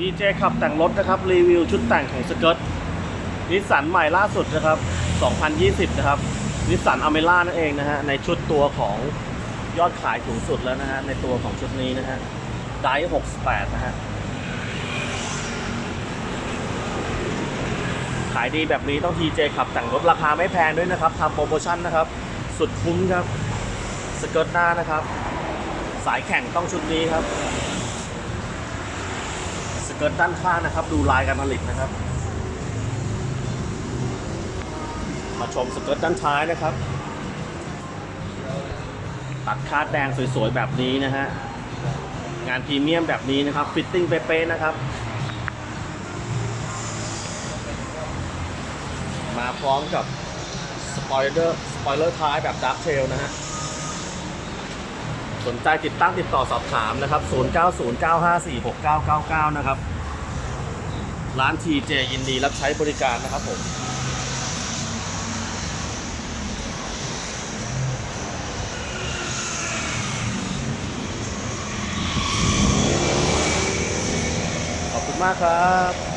ทีเจขับแต่งรถนะครับ รีวิวชุดแต่งของสเกิร์ตนิสสันใหม่ล่าสุดนะครับ 2020 นะครับนิสสันอเมร่านั่นเองนะฮะในชุดตัวของยอดขายสูงสุดแล้วนะฮะในตัวของชุดนี้นะฮะได68นะฮะขายดีแบบนี้ต้องทีเจขับแต่งรถราคาไม่แพงด้วยนะครับทำโปรโมชั่นนะครับ สุดคุ้มครับ สเกิร์ตหน้านะครับ สายแข่งต้องชุดนี้ครับ เกิร์ตด้านข้างนะครับ ดูลายการผลิตนะครับ มาชมสเกิร์ตด้านท้ายนะครับ ตัดคาดแดงสวยๆแบบนี้นะฮะ งานพรีเมียมแบบนี้นะครับ ฟิตติ้งเป๊ะๆนะครับ มาพร้อมกับสปอยเลอร์สปอยเลอร์ท้ายแบบดักเทลนะฮะ สนใจติดตั้งติดต่อสอบถามนะครับ 0909546999 นะครับ ร้าน TJ ยินดีรับใช้บริการนะครับผมขอบคุณมากครับ